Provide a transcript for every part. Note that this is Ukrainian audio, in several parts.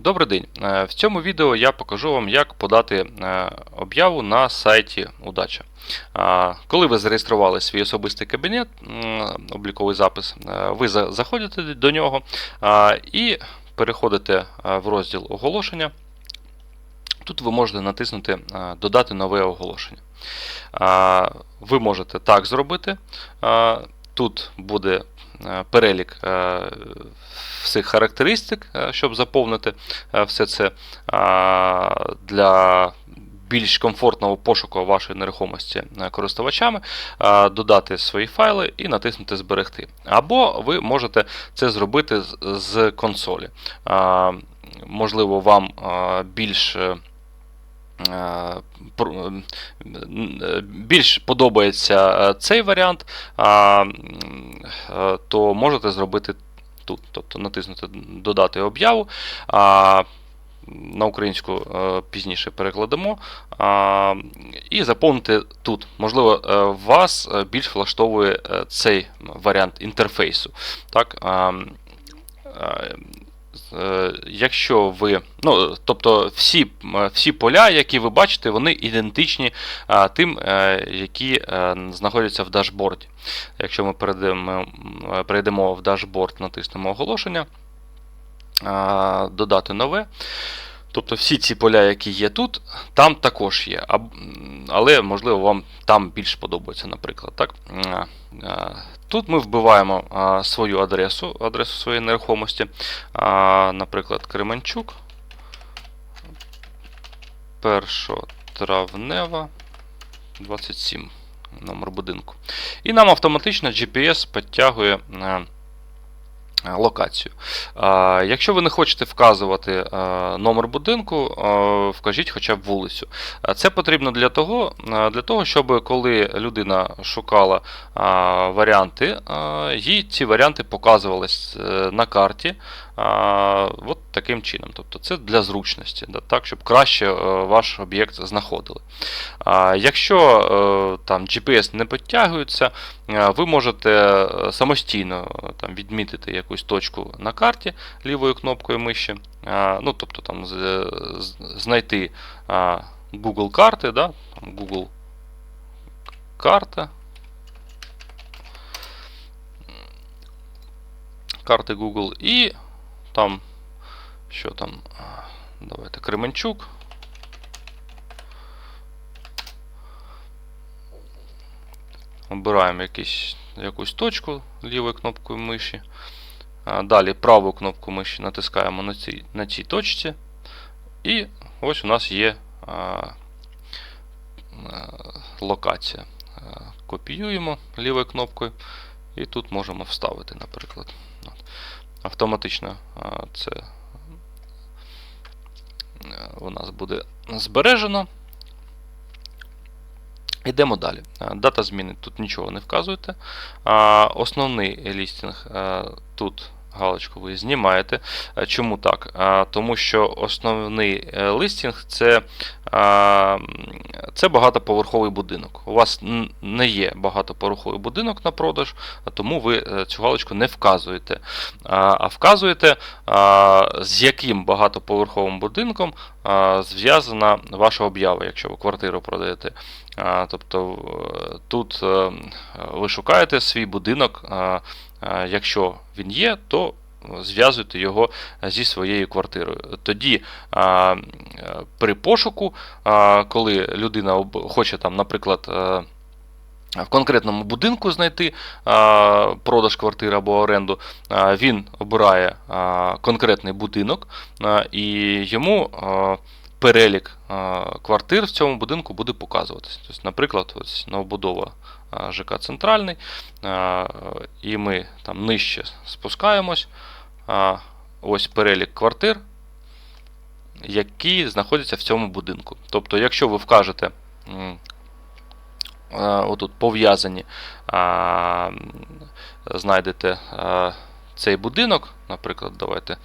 Добрий день. Е, В цьому відео я покажу вам, як подати е, об'яву на сайті Удача. Коли ви зареєстрували свій особистий кабінет, обліковий запис, е, ви заходите до нього і переходите в розділ оголошення. Тут ви можете натиснути Додати нове оголошення. Ви можете так зробити. Тут буде перелік е, всіх характеристик, е, щоб заповнити е, все це е, для більш комфортного пошуку вашої нерухомості е, користувачами, е, додати свої файли і натиснути Зберегти. Або ви можете це зробити з- консолі. Е, Можливо, вам е, більш е, Е, е, більш подобається е, цей варіант, е, то можете зробити тут. Тобто натиснути Додати об'яву. На українську е, пізніше перекладемо і заповнити тут. Можливо, е, вас е, більш влаштовує е, цей варіант інтерфейсу. Так? Е, Е, Якщо ви, ну, тобто всі, всі поля, які ви бачите, вони ідентичні а, тим, е, які е, знаходяться в дашборді. Якщо ми перейдемо, перейдемо в дашборд, натиснемо оголошення, додати нове. Тобто всі ці поля, які є тут, там також є. Але, можливо, вам там більш подобається, наприклад. Так? Тут ми вбиваємо свою адресу, адресу своєї нерухомості. Наприклад, Кременчук. Першотравнева 27 номер будинку. І нам автоматично GPS підтягує. Е, е, Локацію. Якщо ви не хочете вказувати е, номер будинку, е, вкажіть хоча б вулицю. Це потрібно для того, е, для того, щоб коли людина шукала е, варіанти, е, їй ці варіанти показувались е, на карті е, от таким чином. Тобто це для зручності, да, так, щоб краще е, ваш об'єкт знаходили. А Якщо е, там GPS не підтягується, е, ви можете самостійно там, відмітити якусь точку на карті лівою кнопкою миші, ну, тобто там знайти Google карти, да, Google карта. Карти Google і там, що там, давайте Кременчук. Обираємо якісь, якусь точку лівою кнопкою миші. Далі праву кнопку миші натискаємо на цій, на цій точці. І ось у нас є а, а, локація. Копіюємо лівою кнопкою. І тут можемо вставити, наприклад. Автоматично це е, у нас буде збережено. Йдемо далі. Дата зміни тут нічого не вказуєте. Основний лістинг тут галочку ви знімаєте. Чому так? Тому що основний е, листінг це, це багатоповерховий будинок. У вас не є багатоповерховий будинок на продаж, тому ви е, цю галочку не вказуєте. А вказуєте, з яким багатоповерховим будинком зв'язана ваша об'ява, якщо ви квартиру продаєте. Тобто е, тут е, ви шукаєте свій будинок, якщо він є, то зв'язуєте його зі своєю квартирою. Тоді при пошуку, коли людина хоче там, наприклад, е, в конкретному будинку знайти продаж квартири або оренду, він обирає конкретний будинок, і йому перелік квартир в цьому будинку буде показуватися. Тобто, наприклад, ось новобудова ЖК Центральний, і ми там нижче спускаємось. Ось перелік квартир, які знаходяться в цьому будинку. Тобто, якщо ви вкажете е, отут пов'язані, знайдете цей будинок, наприклад, давайте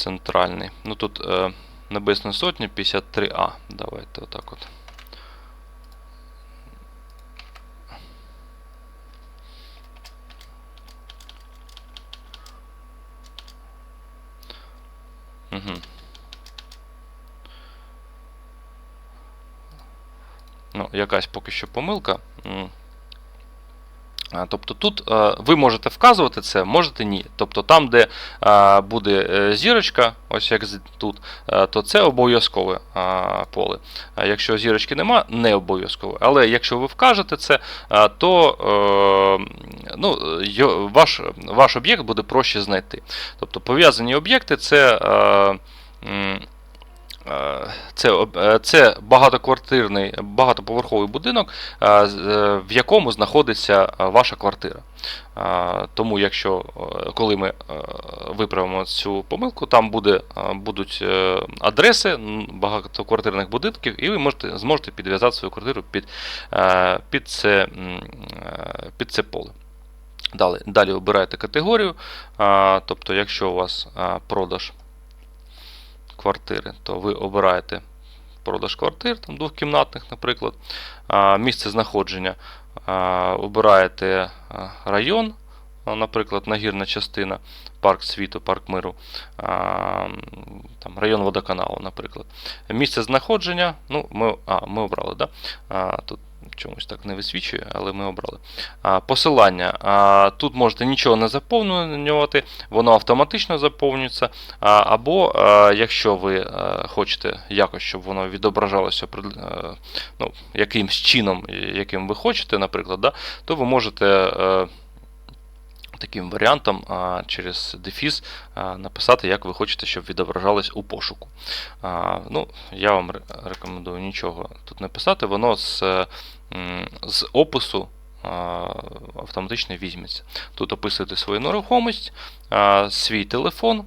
центральний. Ну тут е, Небесна Сотня 53А. Давайте отак от. Угу. Ну, якась поки що помилка. Тобто тут е, ви можете вказувати це, можете ні. Тобто там, де е, буде е, зірочка, ось як тут, то це обов'язкове поле. Якщо зірочки нема, не обов'язкове. Але якщо ви вкажете це, то ну, ваш, ваш об'єкт буде проще знайти. Тобто пов'язані об'єкти це. Е, Це, е, це багатоквартирний, багатоповерховий будинок, е, в якому знаходиться ваша квартира. Тому, якщо коли ми виправимо цю помилку, там буде, будуть адреси багатоквартирних будинків, і ви можете, зможете підв'язати свою квартиру під, під, це, під це поле. Далі, далі обираєте категорію. Тобто, якщо у вас продаж квартири, то ви обираєте продаж квартир, там двохкімнатних, наприклад, місце знаходження. Обираєте район, наприклад, нагірна частина, парк світу, парк миру, там, район водоканалу, наприклад. Місце знаходження, ну, ми, а, ми обрали, да? тут чомусь так не висвічує, але ми обрали. А, Посилання. А, Тут можете нічого не заповнювати, воно автоматично заповнюється. А, Або а, якщо ви а, хочете якось, щоб воно відображалося е, ну, якимсь чином, яким ви хочете, наприклад, да, то ви можете е, таким варіантом через дефіс написати, як ви хочете, щоб відображалось у пошуку. Ну, Я вам рекомендую нічого тут не писати, воно з, з опису. Автоматично візьметься. Тут описуєте свою нерухомість, свій телефон,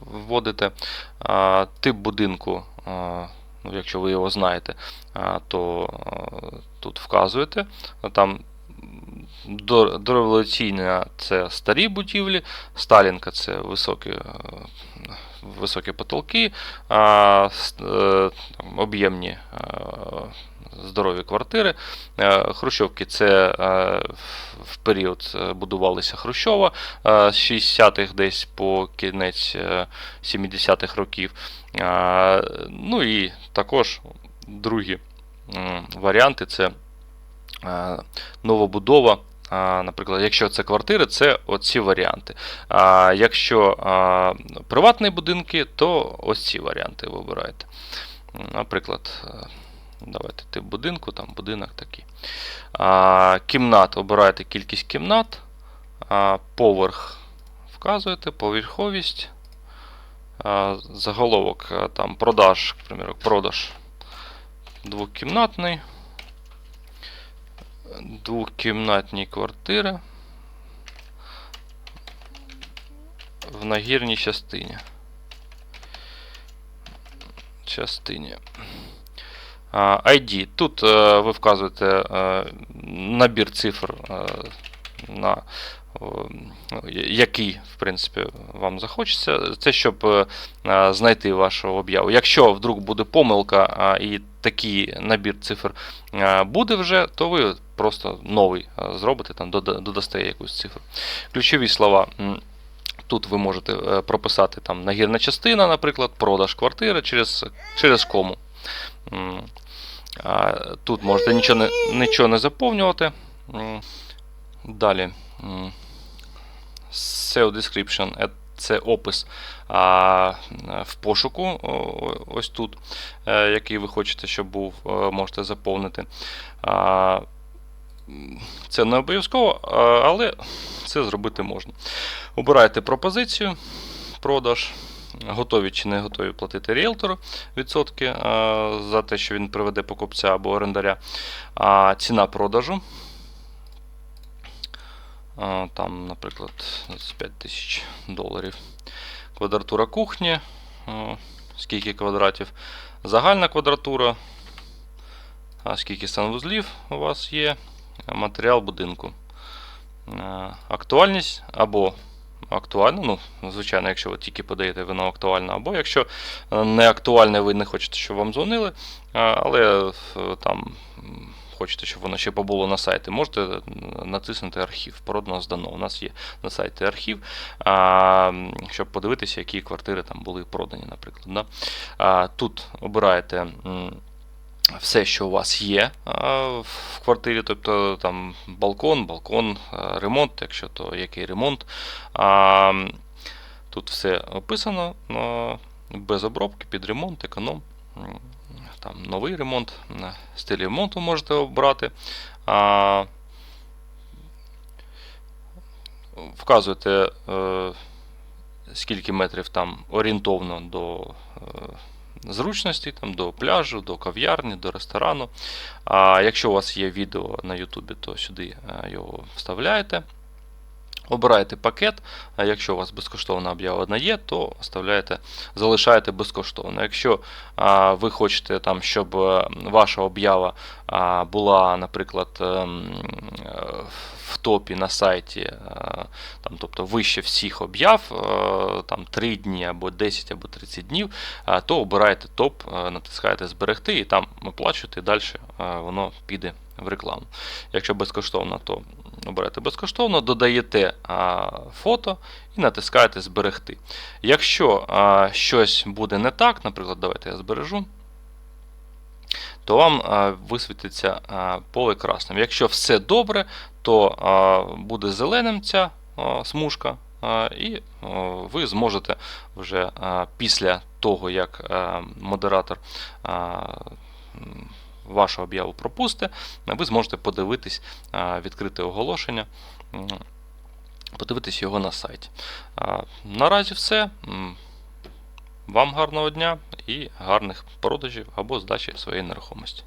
вводите тип будинку, ну, якщо ви його знаєте, то тут вказуєте. Там дореволюційна це старі будівлі, Сталінка це високі, е, високі потолки, а, е, об'ємні е, здорові квартири. Хрущовки це в- період будувалися Хрущова з 60-х десь по кінець е, 70-х років. Ну і також другі варіанти це новобудова. Наприклад, якщо це квартири, це оці варіанти. А якщо а, приватні будинки, то ось ці варіанти ви обираєте. М, Наприклад, е, давайте тип будинку, там будинок такий. Кімнат обираєте кількість кімнат, поверх вказуєте, поверховість. Заголовок там продаж, к продаж двокімнатний двокімнатні квартири в нагірній частині. Частині. ID. Тут е, ви вказуєте е, набір цифр, е, на який, в принципі, вам захочеться. Це щоб знайти вашу об'яву. Якщо вдруг буде помилка і такий набір цифр буде вже, то ви просто новий е, зробите, там додасте якусь цифру. Ключові слова. Тут ви можете е, прописати там нагірна частина, наприклад, продаж квартири через, через кому. Тут можете нічого не, нічого не заповнювати. Далі. SEO description е, це опис а, в пошуку, ось тут, який ви хочете, щоб був, можете заповнити. Це не обов'язково, але це зробити можна. Обираєте пропозицію, продаж. Готові чи не готові платити ріелтору відсотки за те, що він приведе покупця або орендаря. А ціна продажу. Там, наприклад, 25 тисяч доларів. Квадратура кухні. Скільки квадратів. Загальна квадратура. А скільки санвузлів у вас є. Матеріал будинку. Е, Актуальність або актуальна. Ну, звичайно, якщо ви тільки подаєте вино актуальне, або якщо е, не актуальне, ви не хочете, щоб вам дзвонили, е, але там хочете, щоб воно ще побуло на сайті, можете натиснути архів. Продано здано. У нас є на сайті архів, щоб подивитися, які квартири там були продані, наприклад. Тут обираєте. Все, що у вас є в квартирі, тобто там балкон, балкон, ремонт, якщо то який ремонт. Тут все описано без обробки, під ремонт, економ. Там новий ремонт, стиль ремонту можете обрати. Вказуєте, е, скільки метрів там орієнтовно до зручності, там, до пляжу, до кав'ярні, до ресторану. А якщо у вас є відео на Ютубі, то сюди е, його вставляєте. Обираєте пакет, а якщо у вас безкоштовна об'ява одна є, то вставляєте, залишаєте безкоштовно. Якщо а, ви хочете, там, щоб е, ваша об'ява а, була, наприклад, ем, в топі на сайті, е, там, тобто вище всіх об'яв, е, там 3 дні або 10 або 30 днів, то обираєте топ, натискаєте зберегти і там оплачуєте, і далі воно піде в рекламу. Якщо безкоштовно, то оберете безкоштовно, додаєте а, фото і натискаєте зберегти. Якщо а, щось буде не так, наприклад, давайте я збережу, то вам а, висвітиться а, поле красним. Якщо все добре, то а, буде зеленим ця а, смужка. І ви зможете вже після того, як модератор вашу об'яву пропусте, ви зможете подивитись відкрите оголошення, подивитись його на сайті. Наразі все. Вам гарного дня і гарних продажів або здачі своєї нерухомості.